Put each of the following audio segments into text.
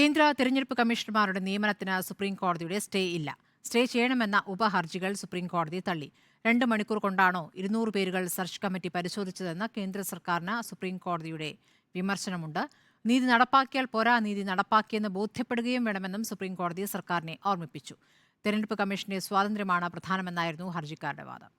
കേന്ദ്ര തെരഞ്ഞെടുപ്പ് കമ്മീഷണർമാരുടെ നിയമനത്തിന് സുപ്രീം കോടതിയുടെ സ്റ്റേ ഇല്ല. സ്റ്റേ ചെയ്യണമെന്ന ഉപഹർജികൾ സുപ്രീം കോടതി തള്ളി. രണ്ട് മണിക്കൂർ കൊണ്ടാണോ ഇരുന്നൂറ് പേരുകൾ സെർച്ച് കമ്മിറ്റി പരിശോധിച്ചതെന്ന് കേന്ദ്ര സർക്കാരിന് സുപ്രീം കോടതിയുടെ വിമർശനമുണ്ട്. നീതി നടപ്പാക്കിയാൽ പോരാ നീതി നടപ്പാക്കിയെന്ന് ബോധ്യപ്പെടുകയും വേണമെന്നും സുപ്രീം കോടതി സർക്കാരിനെ ഓർമ്മിപ്പിച്ചു. തെരഞ്ഞെടുപ്പ് കമ്മീഷന്റെ സ്വാതന്ത്ര്യമാണ് പ്രധാനമെന്നായിരുന്നു ഹർജിക്കാരുടെ വാദം.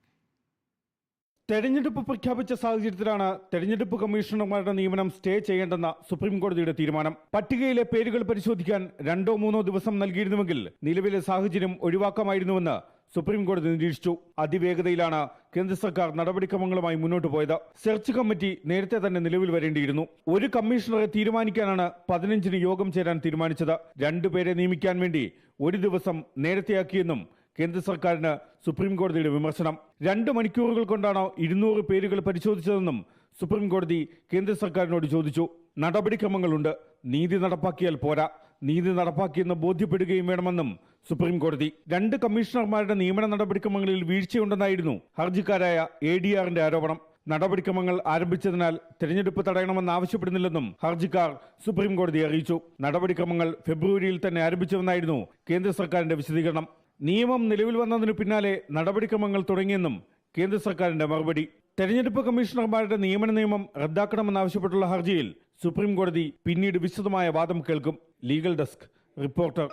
തെരഞ്ഞെടുപ്പ് പ്രഖ്യാപിച്ച സാഹചര്യത്തിലാണ് തെരഞ്ഞെടുപ്പ് കമ്മീഷണർമാരുടെ നിയമനം സ്റ്റേ ചെയ്യേണ്ടെന്ന സുപ്രീം കോടതിയുടെ തീരുമാനം. പട്ടികയിലെ പേരുകൾ പരിശോധിക്കാൻ രണ്ടോ മൂന്നോ ദിവസം നൽകിയിരുന്നുവെങ്കിൽ നിലവിലെ സാഹചര്യം ഒഴിവാക്കാമായിരുന്നുവെന്ന് സുപ്രീം കോടതി നിരീക്ഷിച്ചു. അതിവേഗതയിലാണ് കേന്ദ്ര സർക്കാർ നടപടിക്രമങ്ങളുമായി മുന്നോട്ട് പോയത്. സെർച്ച് കമ്മിറ്റി നേരത്തെ തന്നെ നിലവിൽ വരേണ്ടിയിരുന്നു. ഒരു കമ്മീഷണറെ തീരുമാനിക്കാനാണ് പതിനഞ്ചിന് യോഗം ചേരാൻ തീരുമാനിച്ചത്. രണ്ടുപേരെ നിയമിക്കാൻ വേണ്ടി ഒരു ദിവസം നേരത്തെയാക്കിയെന്നും കേന്ദ്ര സർക്കാരിന് സുപ്രീം കോടതിയുടെ വിമർശനം. രണ്ട് മണിക്കൂറുകൾ കൊണ്ടാണോ ഇരുന്നൂറ് പേരുകൾ പരിശോധിച്ചതെന്നും സുപ്രീം കോടതി കേന്ദ്ര സർക്കാരിനോട് ചോദിച്ചു. നടപടിക്രമങ്ങളുണ്ട്. നീതി നടപ്പാക്കിയാൽ പോരാ. നീതി നടപ്പാക്കിയെന്ന് ബോധ്യപ്പെടുകയും വേണമെന്നും സുപ്രീം കോടതി രണ്ട് കമ്മീഷണർമാരുടെ നിയമന നടപടിക്രമങ്ങളിൽ വീഴ്ചയുണ്ടെന്നായിരുന്നു ഹർജിക്കാരായ എ ഡി ആറിന്റെ ആരോപണം. നടപടിക്രമങ്ങൾ ആരംഭിച്ചതിനാൽ തെരഞ്ഞെടുപ്പ് തടയണമെന്ന് ആവശ്യപ്പെടുന്നില്ലെന്നും ഹർജിക്കാർ സുപ്രീം കോടതിയെ അറിയിച്ചു. നടപടിക്രമങ്ങൾ ഫെബ്രുവരിയിൽ തന്നെ ആരംഭിച്ചുവെന്നായിരുന്നു കേന്ദ്ര സർക്കാരിന്റെ വിശദീകരണം. നിയമം നിലവിൽ വന്നതിനു പിന്നാലെ നടപടിക്രമങ്ങൾ തുടങ്ങിയെന്നും കേന്ദ്ര സർക്കാരിന്റെ മറുപടി. തെരഞ്ഞെടുപ്പ് കമ്മീഷണർമാരുടെ നിയമന നിയമം റദ്ദാക്കണമെന്നാവശ്യപ്പെട്ടുള്ള ഹർജിയിൽ സുപ്രീം കോടതി പിന്നീട് വിശദമായ വാദം കേൾക്കും. Legal desk reporter.